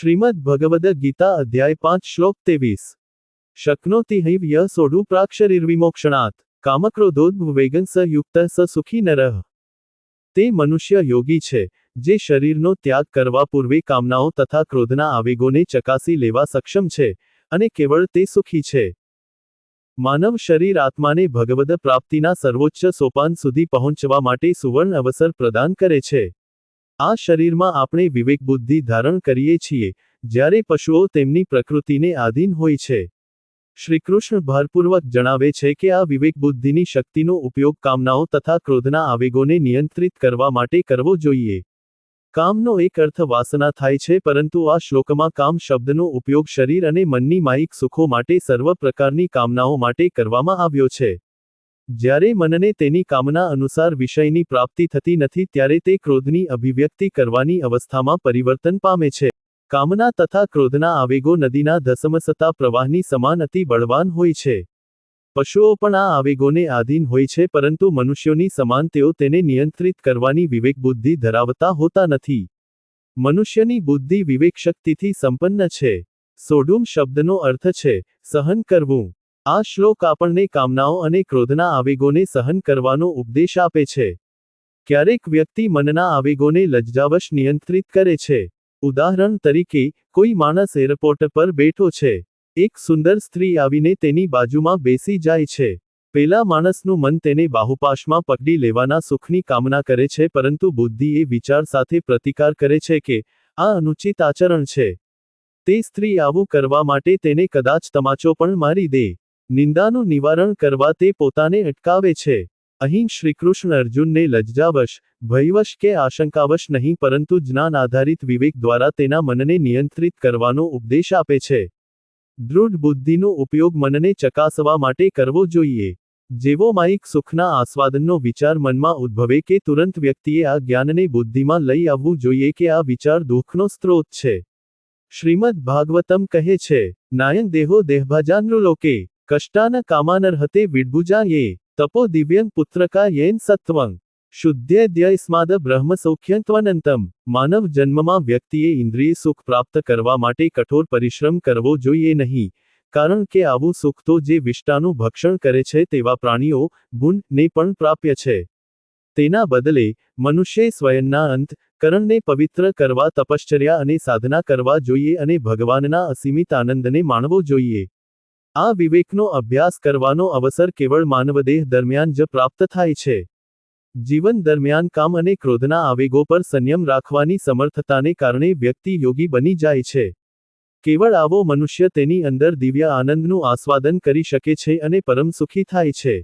શ્રીમદ ભગવદ ગીતા અધ્યાય પાંચ શ્લોક ત્રેવીસ. શક્નોતિ હૈવ ય સોઢુ પ્રાક્ષરિર્વિમોક્ષણાત. કામક્રોધોદ્વેગન સ યુક્ત સ સુખી નરઃ. તે મનુષ્ય યોગી છે, જે શરીરનો ત્યાગ કરવા પૂર્વે કામનાઓ તથા ક્રોધના આવેગોને ચકાસી લેવા સક્ષમ છે, અને કેવળ તે સુખી છે. માનવ શરીર આત્માને ભગવદ પ્રાપ્તિના સર્વોચ્ચ સોપાન સુધી પહોંચવા માટે સુવર્ણ અવસર પ્રદાન કરે છે. આ શરીરમાં આપણે વિવેક બુદ્ધિ ધારણ કરીએ છીએ, જ્યારે પશુઓ તેમની પ્રકૃતિને આધીન હોય છે. શ્રીકૃષ્ણ ભારપૂર્વક જણાવે છે કે આ વિવેક બુદ્ધિની શક્તિનો ઉપયોગ કામનાઓ તથા ક્રોધના આવેગોને નિયંત્રિત કરવા માટે કરવો જોઈએ. કામનો એક અર્થ વાસના થાય છે, પરંતુ આ શ્લોકમાં કામ શબ્દનો ઉપયોગ શરીર અને મનની માયિક સુખો માટે સર્વ પ્રકારની કામનાઓ માટે કરવામાં આવ્યો છે. જ્યારે મનને તેની કામના અનુસાર વિષયની પ્રાપ્તિ થતી નથી ત્યારે તે ક્રોધની અભિવ્યક્તિ કરવાની અવસ્થામાં પરિવર્તન પામે છે. કામના તથા ક્રોધના આવેગો નદીના ધસમસતા પ્રવાહની સમાન અતિ બળવાન હોય છે. પશુઓ પણ આ આવેગોને આધીન હોય છે પરંતુ મનુષ્યોની સમાન તેઓ તેને નિયંત્રિત કરવાની વિવેક બુદ્ધિ ધરાવતા હોતા નથી. મનુષ્યની બુદ્ધિ વિવેક શક્તિથી સંપન્ન છે. સોડુમ શબ્દનો અર્થ છે, સહન કરવું. આ શ્લોક આપણને કામનાઓ અને ક્રોધના આવેગોને સહન કરવાનો ઉપદેશ આપે છે. ક્યારેક વ્યક્તિ મનના આવેગોને લજ્જાવશ નિયંત્રિત કરે છે. ઉદાહરણ તરીકે, કોઈ માણસ એરપોર્ટ પર બેઠો છે. એક સુંદર સ્ત્રી આવીને તેની બાજુમાં બેસી જાય છે. પેલા માણસનું મન તેને બાહુપાશમાં પકડી લેવાના સુખની કામના કરે છે, પરંતુ બુદ્ધિ એ વિચાર સાથે પ્રતિકાર કરે છે કે, આ અનુચિત આચરણ છે. તે સ્ત્રી આવું કરવા માટે તેને કદાચ તમાચો પણ મારી દે. નિંદાનું નિવારણ કરવા તે પોતાને અટકાવે છે. અહીં શ્રીકૃષ્ણ અર્જુનને લજ્જાવશ, ભયવશ કે આશંકાવશ નહીં પરંતુ જ્ઞાન આધારિત વિવેક દ્વારા તેના મનને નિયંત્રિત કરવાનો ઉપદેશ આપે છે. દૃઢ બુદ્ધિનો ઉપયોગ મનને ચકાસવા માટે કરવો જોઈએ. જેવો માઇક સુખના આસ્વાદનનો વિચાર મનમાં ઉદ્ભવે કે તુરંત વ્યક્તિએ આ જ્ઞાનને બુદ્ધિમાં લઈ આવવું જોઈએ કે આ વિચાર દુઃખનો સ્ત્રોત છે. શ્રીમદ ભાગવતમ કહે છે, નાયન દેહો દેહભાજાનૃલોકે કષ્ટાન કામાનર્હતે વિડભુજા યે તપો દિવ્યં પુત્રકા યેન સત્વં શુદ્ધ્યદ્યસ્માદ બ્રહ્મ સૌખ્યંત્વનંતમ માનવ જન્મમાં વ્યક્તિએ ઇન્દ્રિય સુખ પ્રાપ્ત કરવા માટે કઠોર પરિશ્રમ કરવો જોઈએ નહીં કારણ કે આવું સુખ તો જે વિષ્ટાનું ભક્ષણ કરે છે તેવા પ્રાણીઓ ગુણને પણ પ્રાપ્ય છે તેના બદલે મનુષ્યે સ્વયંના અંત કરણને પવિત્ર કરવા તપશ્ચર્યા અને સાધના કરવા જોઈએ અને ભગવાનના અસીમિત આનંદને માણવો જોઈએ આ વિવેકનો અભ્યાસ કરવાનો અવસર કેવળ માનવદેહ દરમિયાન જ પ્રાપ્ત થાય છે. જીવન દરમિયાન કામ અને ક્રોધના આવેગો પર સંયમ રાખવાની સમર્થતાને કારણે વ્યક્તિ યોગી બની જાય છે. કેવળ આવો મનુષ્ય તેની અંદર દિવ્ય આનંદનું આસ્વાદન કરી શકે છે અને પરમ સુખી થાય છે.